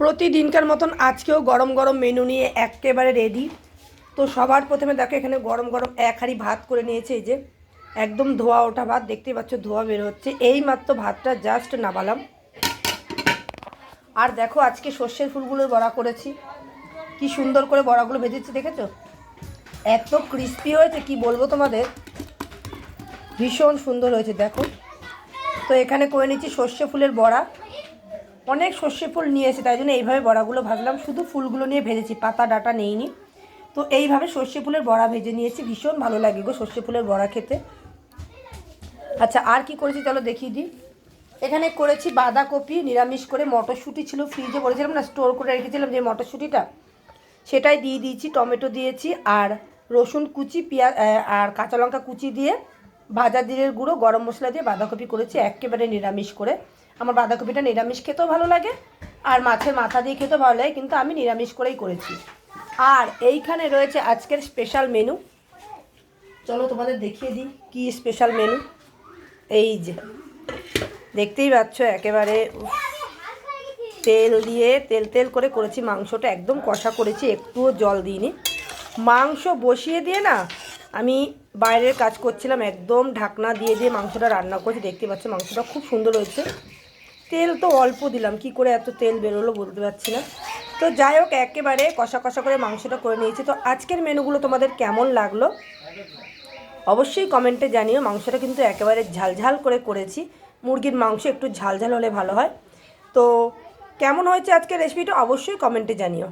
প্রতিদিনকার মতন আজকেও গরম গরম মেনু নিয়ে একেবারে রেডি তো সবার প্রথমে দেখো এখানে গরম গরম এক হাঁড়ি ভাত করে নিয়েছে, এই যে একদম ধোয়া ওঠা ভাত, দেখতেই পাচ্ছ ধোয়া বের হচ্ছে। এই মাত্র ভাতটা জাস্ট নামালাম। আর দেখো আজকে সর্ষের ফুলগুলোর বড়া করেছি। কি সুন্দর করে বড়াগুলো ভেজেছি, দেখেছ? এত ক্রিস্পি হয়েছে, কি বলব তোমাদের? ভীষণ সুন্দর হয়েছে, দেখো। তো এখানে করে নিচ্ছি সর্ষে ফুলের বড়া। অনেক সর্ষে ফুল নিয়ে এসে তাই জন্য এইভাবে বড়াগুলো ভাজলাম। শুধু ফুলগুলো নিয়ে ভেজেছি, পাতা, ডাটা নেইনি। তো এইভাবে সর্ষে ফুলের বড়া ভেজে নিয়েছি, ভীষণ ভালো লাগে গো সর্ষে ফুলের বড়া খেতে। আচ্ছা আর কি করেছি চলো দেখিয়ে দিই। এখানে করেছি বাঁধাকপি, নিরামিষ করে মটরশুঁটি ছিল, ফ্রিজে করেছিলাম না, স্টোর করে রেখেছিলাম যে মটরশুঁটিটা। সেটাই দিয়ে দিয়েছি, টমেটো দিয়েছি আর রসুন কুচি, পেঁয়াজ আর কাঁচা লঙ্কা কুচি দিয়ে ভাজা জিরের গুঁড়ো, গরম মশলা দিয়ে বাঁধাকপি করেছি, একেবারে নিরামিষ করে। আমার বাঁধাকপিটা নিরামিষ খেতেও ভালো লাগে, আর মাছের মাথা দিয়ে খেতেও ভালো লাগে, কিন্তু আমি নিরামিষ করেই করেছি। আর এইখানে রয়েছে আজকের স্পেশাল মেনু চলো তোমাদের দেখিয়ে দিই কী স্পেশাল মেনু এই যে, দেখতেই পাচ্ছ একেবারে তেল দিয়ে, তেল তেল করে করেছি মাংসটা, একদম কষা করেছি, একটুও জল দিইনি। মাংস বসিয়ে দিয়ে না, আমি বাইরের কাজ করছিলাম, একদম ঢাকনা দিয়ে দিয়ে মাংসটা রান্না করেছি, দেখতে পাচ্ছ মাংসটা খুব সুন্দর হয়েছে। তেল তো অল্প দিলাম, কি করে এত তেল বেরোলো বলতে পারছি না। তো যাই হোক, একেবারে কষা কষা করে মাংসটা করে নিয়েছি। তো আজকের মেনুগুলো তোমাদের কেমন লাগল? অবশ্যই কমেন্টে জানিও, মাংসটা কিন্তু একেবারে ঝালঝাল করে করেছি। মুরগির মাংস একটু ঝালঝাল হলে ভালো হয়। তো কেমন হয়েছে আজকের রেসিপিটা অবশ্যই কমেন্টে জানিও।